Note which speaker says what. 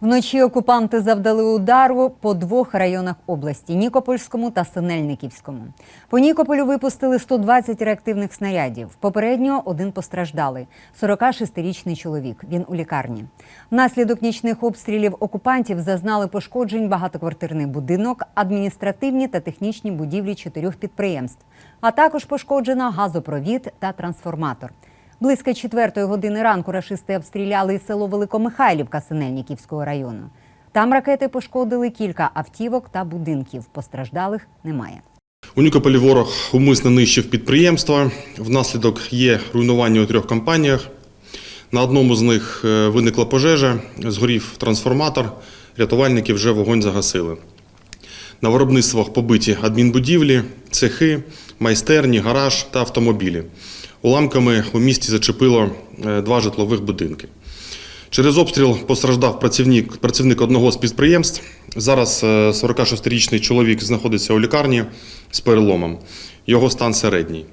Speaker 1: Вночі окупанти завдали удару по двох районах області Нікопольському та Синельниківському. По Нікополю випустили 120 реактивних снарядів. Попередньо один постраждалий 46-річний чоловік. Він у лікарні. Внаслідок нічних обстрілів окупантів зазнали пошкоджень багатоквартирний будинок, адміністративні та технічні будівлі чотирьох підприємств, а також пошкоджено газопровід та трансформатор. Близько четвертої години ранку рашисти обстріляли село Великомихайлівка Синельниківського району. Там ракети пошкодили кілька автівок та будинків. Постраждалих немає.
Speaker 2: У Нікополі ворог умисно нищив підприємства. Внаслідок є руйнування у трьох компаніях. На одному з них е, виникла пожежа, згорів трансформатор, рятувальники вже вогонь загасили. На виробництвах побиті адмінбудівлі, цехи, майстерні, гараж та автомобілі. Уламками у місті зачепило е, два житлових будинки. Через обстріл постраждав працівник, працівник одного з підприємств. Зараз е, 46-річний чоловік знаходиться у лікарні з переломом. Його стан середній.